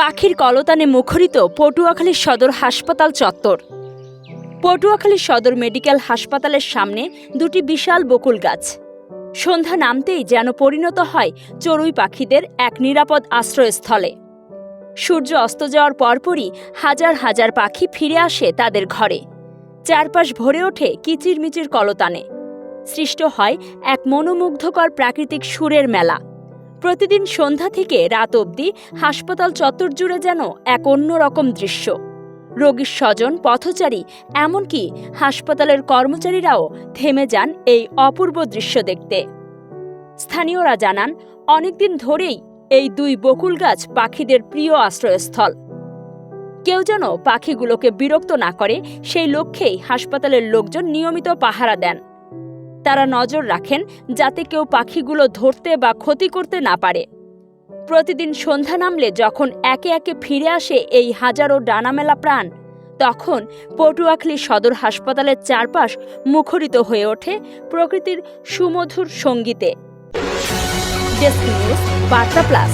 পাখির কলতানে মুখরিত পটুয়াখালী সদর হাসপাতাল চত্বর। পটুয়াখালী সদর মেডিকেল হাসপাতালের সামনে দুটি বিশাল বকুল গাছ। সন্ধ্যা নামতেই যেন পরিণত হয় চড়ুই পাখিদের এক নিরাপদ আশ্রয়স্থলে। সূর্য অস্ত যাওয়ার পরপরই হাজার হাজার পাখি ফিরে আসে তাদের ঘরে। চারপাশ ভরে ওঠে কিচিরমিচির কলতানে। সৃষ্ট হয় এক মনোমুগ্ধকর প্রাকৃতিক সুরের মেলা। প্রতিদিন সন্ধ্যা থেকে রাত অবধি হাসপাতাল চত্বর জুড়ে যেন এক অন্যরকম দৃশ্য। রোগীর স্বজন, পথচারী, এমনকি হাসপাতালের কর্মচারীরাও থেমে যান এই অপূর্ব দৃশ্য দেখতে। স্থানীয়রা জানান, অনেকদিন ধরেই এই দুই বকুল গাছ পাখিদের প্রিয় আশ্রয়স্থল। কেউ যেন পাখিগুলোকে বিরক্ত না করে সেই লক্ষ্যেই হাসপাতালের লোকজন নিয়মিত পাহারা দেন। তারা নজর রাখেন যাতে কেউ পাখিগুলো ধরতে বা ক্ষতি করতে না পারে। প্রতিদিন সন্ধ্যা নামলে যখন একে একে ফিরে আসে এই হাজারো ডানামেলা প্রাণ, তখন পটুয়াখালী সদর হাসপাতালের চারপাশ মুখরিত হয়ে ওঠে প্রকৃতির সুমধুর সঙ্গীতে। বার্তা প্লাস।